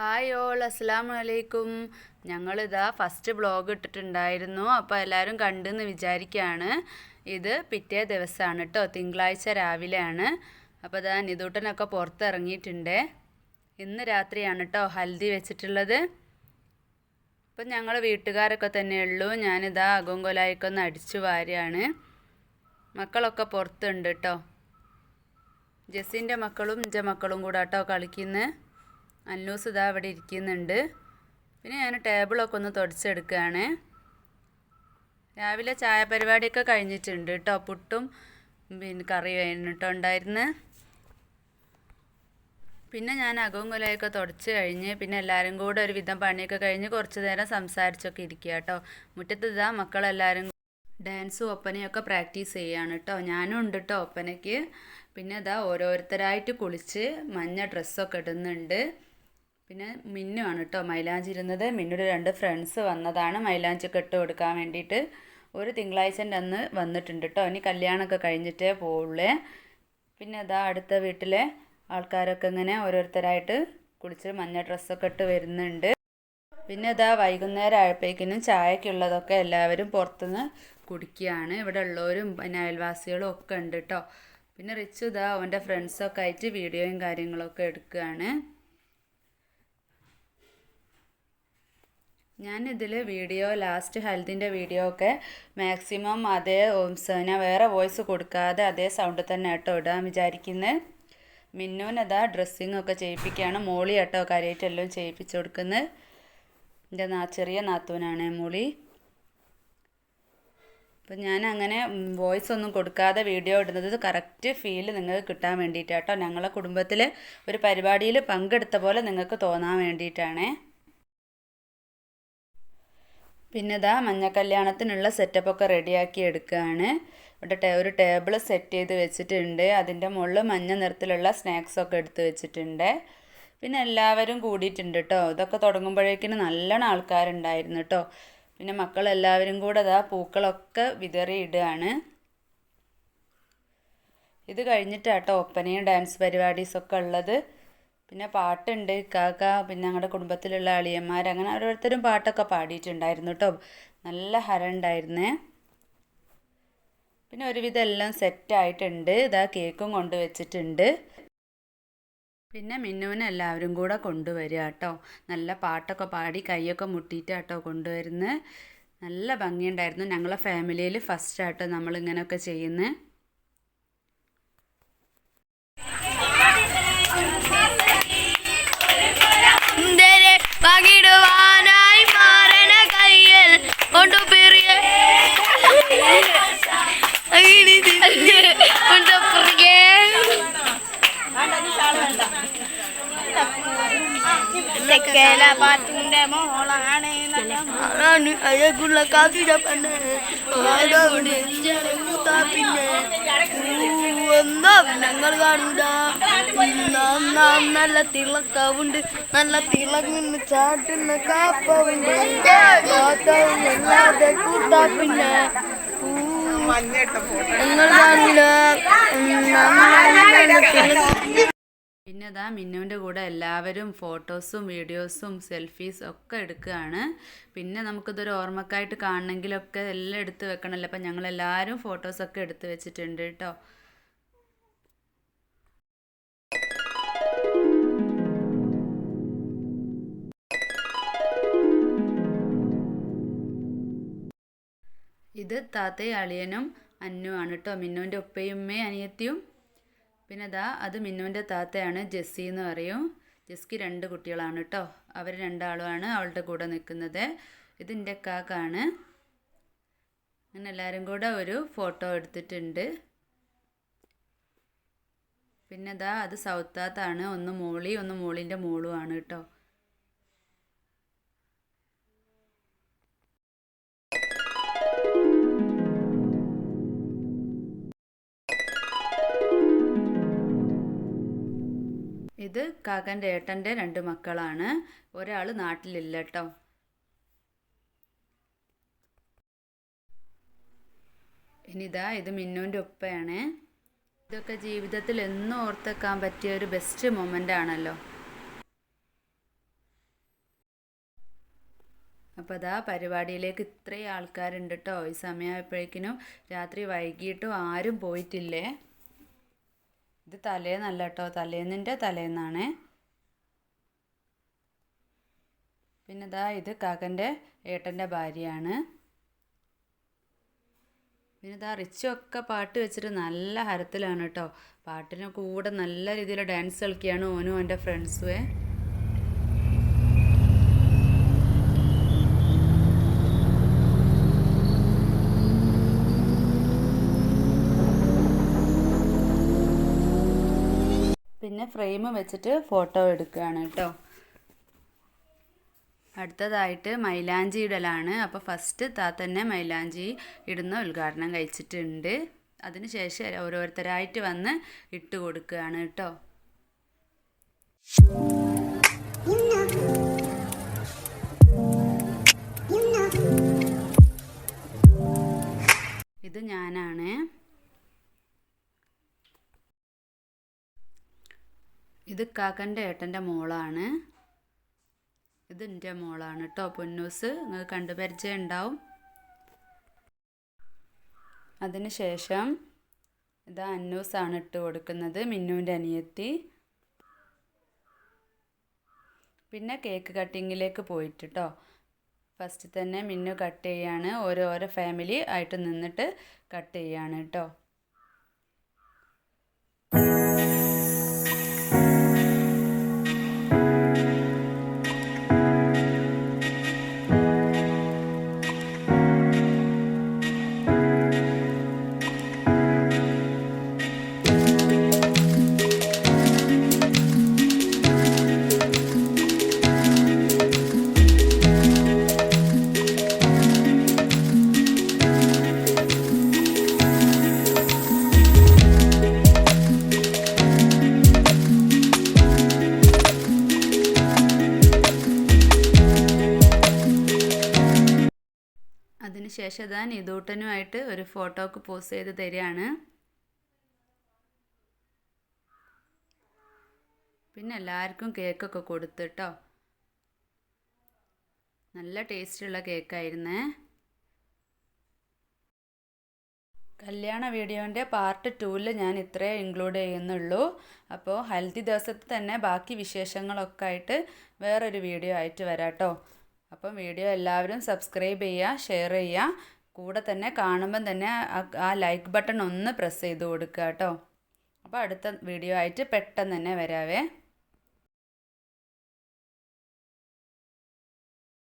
Hi all അസ്സാം വലൈക്കും ഞങ്ങളിതാ ഫസ്റ്റ് ബ്ലോഗ് ഇട്ടിട്ടുണ്ടായിരുന്നു. അപ്പോൾ എല്ലാവരും കണ്ടെന്ന് വിചാരിക്കുകയാണ് ഇത് പിറ്റേ ദിവസമാണ് കേട്ടോ തിങ്കളാഴ്ച രാവിലെയാണ്. അപ്പോൾ ഇതാ നിതൂട്ടനൊക്കെ പുറത്തിറങ്ങിയിട്ടുണ്ട്. ഇന്ന് രാത്രിയാണ് കേട്ടോ ഹൽദി വെച്ചിട്ടുള്ളത്. അപ്പം ഞങ്ങൾ വീട്ടുകാരൊക്കെ തന്നെ ഉള്ളൂ. ഞാനിതാ അകോങ്കൊലായിക്കൊന്ന് ഒന്ന് അടിച്ചു വാരിയാണ് മക്കളൊക്കെ പുറത്തുണ്ട് കേട്ടോ ജെസ്സിന്റെ മക്കളും എന്റെ മക്കളും കൂടെ കേട്ടോ കളിക്കുന്നത് അന്നൂസ് ഇതാ അവിടെ ഇരിക്കുന്നുണ്ട്. പിന്നെ ഞാൻ ടേബിളൊക്കെ ഒന്ന് തുടച്ചെടുക്കുകയാണ് രാവിലെ ചായ പരിപാടിയൊക്കെ കഴിഞ്ഞിട്ടുണ്ട് കേട്ടോ പുട്ടും പിന്നെ കറി കേട്ടോ ഉണ്ടായിരുന്നു. പിന്നെ ഞാൻ അകവും കൊലയൊക്കെ തുടച്ച് കഴിഞ്ഞ് പിന്നെ എല്ലാവരും കൂടെ ഒരുവിധം പണിയൊക്കെ കഴിഞ്ഞ് കുറച്ച് നേരം സംസാരിച്ചൊക്കെ ഇരിക്കുക കേട്ടോ മുറ്റത്ത് ഇതാ മക്കളെല്ലാവരും ഡാൻസും ഒപ്പനയൊക്കെ പ്രാക്ടീസ് ചെയ്യാണ് കേട്ടോ ഞാനും ഉണ്ട് കേട്ടോ ഒപ്പനയ്ക്ക്. പിന്നെ ഇതാ ഓരോരുത്തരായിട്ട് കുളിച്ച് മഞ്ഞ ഡ്രസ്സൊക്കെ ഇടുന്നുണ്ട്. പിന്നെ മിന്നുവാണ് കേട്ടോ മൈലാഞ്ചി ഇരുന്നത് മിന്നുടെ രണ്ട് ഫ്രണ്ട്സ് വന്നതാണ് മൈലാഞ്ചി കെട്ട് കൊടുക്കാൻ വേണ്ടിയിട്ട്. ഒരു തിങ്കളാഴ്ചന്റെ അന്ന് വന്നിട്ടുണ്ട് കേട്ടോ ഇനി കല്യാണമൊക്കെ കഴിഞ്ഞിട്ടേ പോവുള്ളേ. പിന്നെ അതാ അടുത്ത വീട്ടിലെ ആൾക്കാരൊക്കെ ഇങ്ങനെ ഓരോരുത്തരായിട്ട് കുളിച്ച് മഞ്ഞ ഡ്രസ്സൊക്കെ ഇട്ട് വരുന്നുണ്ട്. പിന്നെ ഇതാ വൈകുന്നേരം ആയപ്പോഴേക്കിനും ചായക്കുള്ളതൊക്കെ എല്ലാവരും പുറത്തുനിന്ന് കുടിക്കുകയാണ്. ഇവിടെ ഉള്ളവരും പിന്നെ അയൽവാസികളും ഒക്കെ ഉണ്ട് കേട്ടോ പിന്നെ റിച്ചു ഇതാ അവന്റെ ഫ്രണ്ട്സൊക്കെ ആയിട്ട് വീഡിയോയും കാര്യങ്ങളൊക്കെ എടുക്കുകയാണ്. ഞാനിതിൽ വീഡിയോ ലാസ്റ്റ് ഹെൽത്തിന്റെ വീഡിയോ ഒക്കെ മാക്സിമം അതേ ഞാൻ വേറെ വോയിസ് കൊടുക്കാതെ അതേ സൗണ്ട് തന്നെ കേട്ടോ ഇടാൻ വിചാരിക്കുന്നത് മിന്നൂനതാ ഡ്രസ്സിങ് ഒക്കെ ചെയ്യിപ്പിക്കുകയാണ് മോളി കേട്ടോ കാര്യമായിട്ടെല്ലാം ചെയ്യിപ്പിച്ചു കൊടുക്കുന്നത് എന്റെ നാ ചെറിയ നാത്തൂനാണ് മോളി. അപ്പം ഞാൻ അങ്ങനെ വോയിസ് ഒന്നും കൊടുക്കാതെ വീഡിയോ ഇടുന്നത് കറക്റ്റ് ഫീൽ നിങ്ങൾക്ക് കിട്ടാൻ വേണ്ടിയിട്ടാട്ടോ. ഞങ്ങളെ കുടുംബത്തിൽ ഒരു പരിപാടിയിൽ പങ്കെടുത്ത പോലെ നിങ്ങൾക്ക് തോന്നാൻ വേണ്ടിയിട്ടാണേ. പിന്നെ ഇതാ മഞ്ഞ കല്യാണത്തിനുള്ള സെറ്റപ്പൊക്കെ റെഡിയാക്കി എടുക്കുകയാണ് ഇവിടെ ഒരു ടേബിൾ സെറ്റ് ചെയ്ത് വെച്ചിട്ടുണ്ട്. അതിന്റെ മുകളിൽ മഞ്ഞ നിറത്തിലുള്ള സ്നാക്സൊക്കെ എടുത്ത് വെച്ചിട്ടുണ്ട്. പിന്നെ എല്ലാവരും കൂടിയിട്ടുണ്ട് കേട്ടോ ഇതൊക്കെ തുടങ്ങുമ്പോഴേക്കിന് നല്ലോണം ആൾക്കാരുണ്ടായിരുന്നു കേട്ടോ പിന്നെ മക്കളെല്ലാവരും കൂടെ അതാ പൂക്കളൊക്കെ വിതറി ഇടുകയാണ്. ഇത് കഴിഞ്ഞിട്ടാട്ടോ ഒപ്പനയും ഡാൻസ് പരിപാടീസൊക്കെ ഉള്ളത്. പിന്നെ പാട്ടുണ്ട് കാക്ക പിന്നെ ഞങ്ങളുടെ കുടുംബത്തിലുള്ള അളിയന്മാർ അങ്ങനെ ഓരോരുത്തരും പാട്ടൊക്കെ പാടിയിട്ടുണ്ടായിരുന്നു കേട്ടോ നല്ല ഹരം ഉണ്ടായിരുന്നേ പിന്നെ ഒരുവിധം എല്ലാം സെറ്റായിട്ടുണ്ട്. ഇതാ കേക്കും കൊണ്ടുവച്ചിട്ടുണ്ട് പിന്നെ മിന്നുവിനെ എല്ലാവരും കൂടെ കൊണ്ടുവരിക കേട്ടോ നല്ല പാട്ടൊക്കെ പാടി കൈയൊക്കെ മുട്ടിയിട്ടാട്ടോ കൊണ്ടുവരുന്നത് നല്ല ഭംഗിയുണ്ടായിരുന്നു ഞങ്ങളെ ഫാമിലിയിൽ ഫസ്റ്റ് ആട്ടോ നമ്മളിങ്ങനെയൊക്കെ ചെയ്യുന്നത് മോളാണ് ആണ് അഴകുള്ള കാക്കിട പെണ്ണ്? ആരോട് പിന്നെ? എന്താ ഞങ്ങൾ കാണൂല നാം നല്ല തിളക്കവുണ്ട്. നല്ല തിളങ്ങുന്ന ചാട്ടുന്ന കാപ്പവുണ്ട്. കാത്തല്ലാതെ കൂട്ടാ പിന്നെ. ഞങ്ങൾ കാണില്ല പിന്നെ അതാ മിന്നുവിന്റെ കൂടെ എല്ലാവരും ഫോട്ടോസും വീഡിയോസും സെൽഫീസ് ഒക്കെ എടുക്കുകയാണ്. പിന്നെ നമുക്കിതൊരു ഓർമ്മക്കായിട്ട് കാണണമെങ്കിലൊക്കെ എല്ലാം എടുത്ത് വെക്കണമല്ലോ. അപ്പം ഞങ്ങളെല്ലാവരും ഫോട്ടോസൊക്കെ എടുത്ത് വെച്ചിട്ടുണ്ട് കേട്ടോ. ഇത് താത്തയും അളിയനും അന്നുവാണ് കേട്ടോ. മിന്നുവിന്റെ ഉപ്പയും ഉമ്മയും അനിയത്തിയും പിന്നെ ദാ അത് മിന്നുവിന്റെ താത്തയാണ് ജെസ്സി എന്ന് പറയും. ജെസ്സിക്ക് രണ്ട് കുട്ടികളാണ് കേട്ടോ അവർ രണ്ടാളുമാണ് അവളുടെ കൂടെ നിൽക്കുന്നത്. ഇതിന്റെ കാക്കാണ്. അങ്ങനെ എല്ലാവരും കൂടെ ഒരു ഫോട്ടോ എടുത്തിട്ടുണ്ട്. പിന്നെ ദാ അത് സൗത്താത്താണ്. ഒന്ന് മോളി ഒന്ന് മോളിന്റെ മോളുമാണ് കേട്ടോ ഇത് കാക്കന്റെ ഏട്ടന്റെ രണ്ട് മക്കളാണ്. ഒരാൾ നാട്ടിലില്ല കേട്ടോ ഇനിതാ ഇത് മിന്നുവിന്റെ ഉപ്പയാണ്. ഇതൊക്കെ ജീവിതത്തിൽ എന്നും ഓർത്തെക്കാൻ പറ്റിയ ഒരു ബെസ്റ്റ് മൊമെന്റ് ആണല്ലോ. അപ്പോൾ അതാ പരിപാടിയിലേക്ക് ഇത്രയും ആൾക്കാരുണ്ട് കേട്ടോ ഈ സമയമായപ്പോഴേക്കിനും രാത്രി വൈകിട്ടും ആരും പോയിട്ടില്ലേ? ഇത് തലേന്നല്ല കേട്ടോ തലേന്നിന്റെ തലേന്നാണ്. പിന്നെ ഇതാ ഇത് കാക്കന്റെ ഏട്ടന്റെ ഭാര്യയാണ്. പിന്നെ ഇതാ റിച്ചൊക്കെ പാട്ട് വെച്ചിട്ട് നല്ല ഹരത്തിലാണ് കേട്ടോ പാട്ടിന് കൂടെ നല്ല രീതിയിൽ ഡാൻസ് കളിക്കുകയാണ് ഓനും എന്റെ ഫ്രണ്ട്സുവേ. പിന്നെ ഫ്രെയിം വെച്ചിട്ട് ഫോട്ടോ എടുക്കുകയാണ് കേട്ടോ. അടുത്തതായിട്ട് മൈലാഞ്ചി ഇടലാണ്. അപ്പോൾ ഫസ്റ്റ് താത്തന്നെ മൈലാഞ്ചി ഇടുന്ന ഉദ്ഘാടനം കഴിച്ചിട്ടുണ്ട്. അതിനുശേഷം ഓരോരുത്തരായിട്ട് വന്ന് ഇട്ട് കൊടുക്കുകയാണ് കേട്ടോ. ഇത് ഞാനാണ്. ഇത് കാക്കന്റെ ഏട്ടന്റെ മോളാണ്. ഇത് എന്റെ മോളാണ് കേട്ടോ പൊന്നൂസ്. നിങ്ങൾ കണ്ടു പരിചയം ഉണ്ടാവും. അതിന് ശേഷം ഇത് അന്നൂസാണ് ഇട്ട് കൊടുക്കുന്നത് മിന്നുവിന്റെ അനിയത്തി. പിന്നെ കേക്ക് കട്ടിങ്ങിലേക്ക് പോയിട്ട് കേട്ടോ ഫസ്റ്റ് തന്നെ മിന്നു കട്ട് ചെയ്യാണ് ഓരോരോ ഫാമിലി ആയിട്ട് നിന്നിട്ട് കട്ട് ചെയ്യാണ് കേട്ടോ അതിനുശേഷം ഇതാ നിതൂട്ടനുമായിട്ട് ഒരു ഫോട്ടോക്ക് പോസ്റ്റ് ചെയ്ത് തരികയാണ്. പിന്നെ എല്ലാവർക്കും കേക്കൊക്കെ കൊടുത്തിട്ടോ നല്ല ടേസ്റ്റുള്ള കേക്കായിരുന്നേ. കല്യാണ വീഡിയോന്റെ പാർട്ട് ടൂവിൽ ഞാൻ ഇത്രേ ഇൻക്ലൂഡ് ചെയ്യുന്നുള്ളൂ. അപ്പോൾ ഹൽദി ദിവസത്തെ തന്നെ ബാക്കി വിശേഷങ്ങളൊക്കെ ആയിട്ട് വേറൊരു വീഡിയോ ആയിട്ട് വരാം കേട്ടോ അപ്പം വീഡിയോ എല്ലാവരും സബ്സ്ക്രൈബ് ചെയ്യുക ഷെയർ ചെയ്യുക. കൂടെ തന്നെ കാണുമ്പം തന്നെ ആ- ലൈക്ക് ബട്ടൺ ഒന്ന് പ്രസ് ചെയ്ത് കൊടുക്കുക കേട്ടോ. അപ്പോൾ അടുത്ത വീഡിയോ ആയിട്ട് പെട്ടെന്ന് തന്നെ വരാവേ.